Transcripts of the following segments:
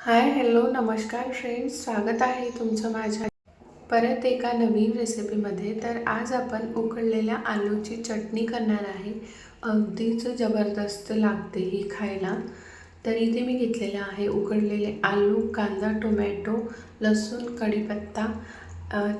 Hi hello नमस्कार friends स्वागत आहे तुमचं माझ्या परत एका नवीन रेसिपीमध्ये. तर आज आपण उकडलेल्या आलूची चटणी करणार आहे. अगदीच जबरदस्त लागते ही खायला. तर इथे मी घेतलेलं आहे उकडलेले आलू कांदा टोमॅटो लसूण कढीपत्ता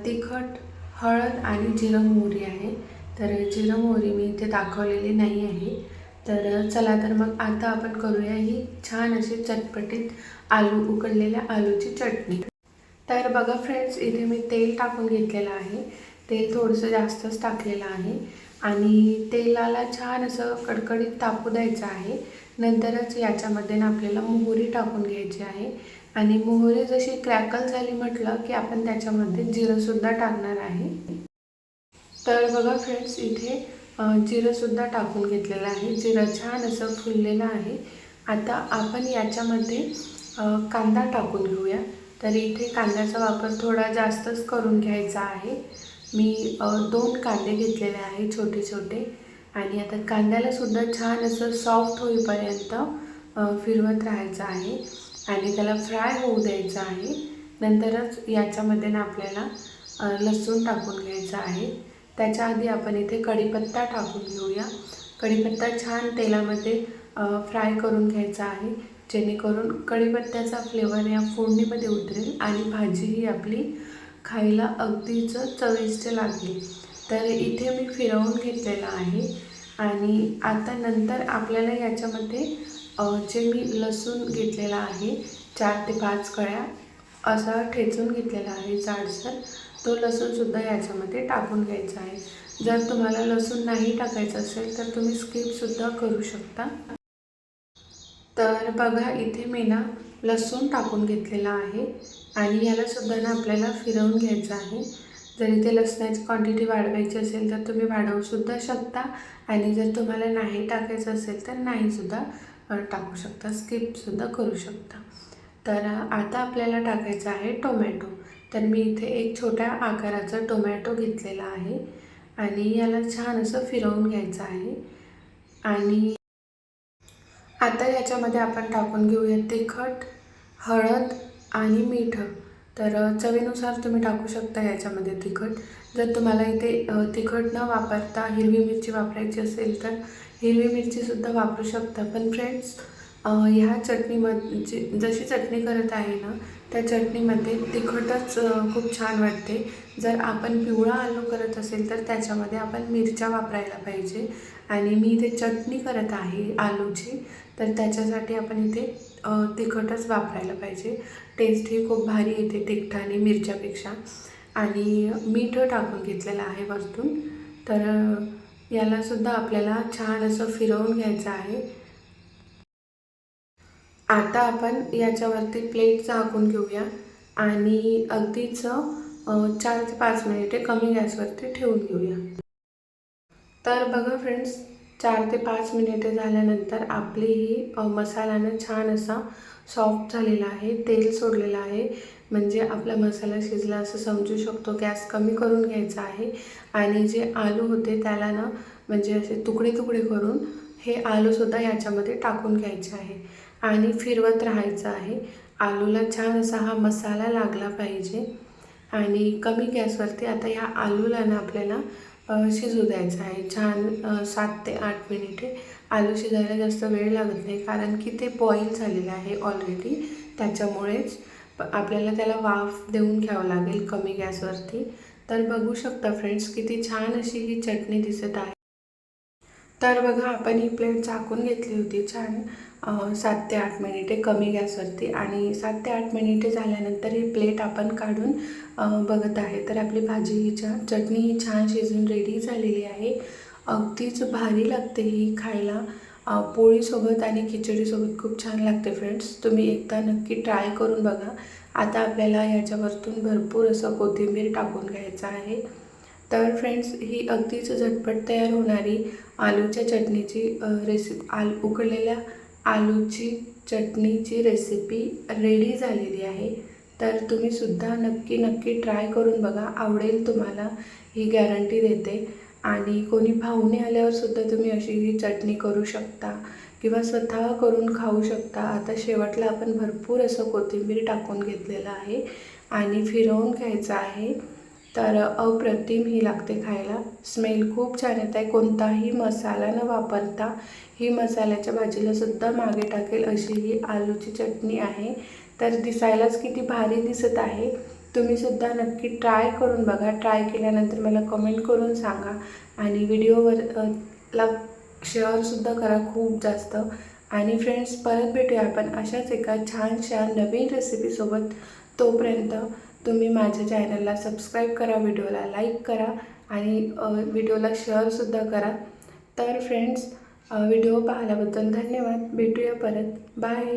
तिखट हळद आणि जिरं मोहरी आहे. तर जिरं मोहरी मी इथे दाखवलेली नाही आहे. तर चला तर मग आता आपण करूया ही छान अशी चटपटीत आलू उकडलेल्या आलूची चटणी. तर बघा फ्रेंड्स इथे मी तेल टाकून घेतलेलं आहे. तेल थोडंसं जास्तच टाकलेलं आहे. आणि तेलाला छान असं कडकडीत तापू द्यायचं आहे. नंतरच याच्यामध्ये ना आपल्याला मोहरी टाकून घ्यायची आहे. आणि मोहरी जशी क्रॅकल झाली म्हटलं की आपण त्याच्यामध्ये जिरंसुद्धा टाकणार आहे. तर बघा फ्रेंड्स इथे जिरंसुद्धा टाकून घेतलेलं आहे. जिरं छान असं फुललेलं आहे. आता आपण याच्यामध्ये कांदा टाकून घेऊया. तर इथे कांद्याचा वापर थोडा जास्तच करून घ्यायचा आहे. मी दोन कांदे घेतलेले आहे छोटे छोटे. आणि आता कांद्याला सुद्धा छान असं सॉफ्ट होईपर्यंत फिरवत राहायचं आहे. आणि त्याला फ्राय होऊ द्यायचं आहे. नंतरच याच्यामध्ये ना आपल्याला लसूण टाकून घ्यायचं आहे. त्याच्या आधी आपण इथे कढीपत्ता टाकून घेऊया. कढीपत्ता छान तेलामध्ये फ्राय करून घ्यायचा आहे. जेणेकरून कढीपत्त्याचा फ्लेवर या फोडणीमध्ये उतरेल आणि भाजी ही आपली खायला अगदीच चविष्ट लागेल. तर इथे मी फिरवून घेतलेलं आहे आणि आता नंतर आपल्याला याच्यामध्ये जे मी लसूण घेतलेला आहे चार ते पाच कळ्या असा ठेचून घेतलेला आहे जाडसर. तो लसूणसुद्धा याच्यामध्ये टाकून घ्यायचा आहे. जर तुम्हाला लसूण नाही टाकायचं असेल तर तुम्ही स्किपसुद्धा करू शकता. तर बघा इथे मी ना लसूण टाकून घेतलेला आहे आणि यालासुद्धा ना आपल्याला फिरवून घ्यायचं आहे. जर इथे लसणाची क्वांटिटी वाढवायची असेल तर तुम्ही वाढवूसुद्धा शकता. आणि जर तुम्हाला नाही टाकायचं असेल तर नाहीसुद्धा टाकू शकता स्किपसुद्धा करू शकता. तर आता आपल्याला टाकायचं आहे टोमॅटो. तर मी इथे एक छोट्या आकाराचा टोमॅटो घेतलेला आहे आणि याला छान असं फिरवून घ्यायचं आहे. आणि आता याच्यामध्ये आपण टाकून घेऊया तिखट हळद आणि मीठ. तर चवीनुसार तुम्ही टाकू शकता याच्यामध्ये तिखट. जर तुम्हाला इथे तिखट न वापरता हिरवी मिरची वापरायची असेल तर हिरवी मिरचीसुद्धा वापरू शकता. पण फ्रेंड्स ह्या चटणीमध्ये जशी चटणी करत आहे ना त्या चटणीमध्ये तिखटच खूप छान वाटते. जर आपण पिवळा आलू करत असेल तर त्याच्यामध्ये आपण मिरच्या वापरायला पाहिजे. आणि मी इथे चटणी करत आहे आलूची तर त्याच्यासाठी आपण इथे तिखटच वापरायला पाहिजे. टेस्ट ही खूप भारी येते तिखटाने मिरच्यापेक्षा. आणि मीठ टाकून घेतलेलं आहे वरतून. तर यालासुद्धा आपल्याला छान असं फिरवून घ्यायचं आहे. आता आपण याच्यावरती प्लेट झाकून घेऊया आणि अगदीच चार ते पाच मिनिटे कमी गॅसवरती ठेवून घेऊया. तर बघा फ्रेंड्स चार ते पाच मिनिटे झाल्यानंतर आपली ही मसाल्यानं छान असा सॉफ्ट झालेला आहे तेल सोडलेलं आहे. म्हणजे आपला मसाला शिजला असं समजू शकतो गॅस कमी करून घ्यायचा आहे. आणि जे आलू होते त्याला ना म्हणजे असे तुकडे तुकडे करून हे आलूसुद्धा याच्यामध्ये टाकून घ्यायचे आहे. आणि फिरवत राहायचं आहे. आलूला छान असा हा मसाला लागला पाहिजे. आणि कमी गॅसवरती आता या आलूला ना आपल्याला शिजू द्यायचं आहे. छान सात ते आठ मिनिटे आलू शिजायला जास्त वेळ लागत नाही कारण की ते बॉईल झालेलं आहे ऑलरेडी त्याच्यामुळेच आपल्याला त्याला वाफ देऊन घ्यावं लागेल कमी गॅसवरती. तर बघू शकता फ्रेंड्स किती छान अशी ही चटणी दिसत आहे. तर बघा आपण ही प्लेट झाकून घेतली होती छान. सात ते आठ मिनिटे कमी गॅसवरती आणि सात ते आठ मिनिटे झाल्यानंतर ही प्लेट आपण काढून बघत आहे. तर आपली भाजी ही छान चटणी ही छान शिजून रेडी झालेली आहे. अगदीच भारी लागते ही खायला. पोळीसोबत आणि खिचडीसोबत खूप छान लागते फ्रेंड्स तुम्ही एकदा नक्की ट्राय करून बघा. आता आपल्याला याच्यावरतून भरपूर असं कोथिंबीर टाकून घ्यायचं आहे. तर फ्रेंड्स ही अगदीच झटपट तयार होणारी आलूच्या चटणीची रेसिपी आल उकडलेल्या आलूची चटणीची रेसिपी रेडी झालेली आहे. तर तुम्ही सुद्धा नक्की नक्की ट्राय करून बघा. आवडेल तुम्हाला ही गॅरंटी देते. आणि कोणी पाहुणे आल्यावरसुद्धा तुम्ही अशी ही चटणी करू शकता किंवा स्वतः करून खाऊ शकता. आता शेवटला आपण भरपूर असं कोथिंबीर टाकून घेतलेलं आहे आणि फिरवून घ्यायचं आहे. तर अप्रतिम ही लागते खायला. स्मेल खूप छान येत आहे कोणताही मसाला न वापरता ही मसाल्याच्या भाजीला सुद्धा मागे टाकेल अशी ही आलूची चटणी आहे. तर दिसायलाच किती भारी दिसत आहे. तुम्हीसुद्धा नक्की ट्राय करून बघा. ट्राय केल्यानंतर मला कमेंट करून सांगा. आणि व्हिडिओवर ला शेअरसुद्धा करा खूप जास्त. आणि फ्रेंड्स परत भेटूया आपण अशाच एका छानशा नवीन रेसिपीसोबत तोपर्यंत तुम्ही माझ्या चॅनलला सबस्क्राईब करा व्हिडिओला लाईक करा आणि व्हिडिओला शेअरसुद्धा करा. तर फ्रेंड्स व्हिडिओ पाहिल्याबद्दल धन्यवाद. भेटूया परत. बाय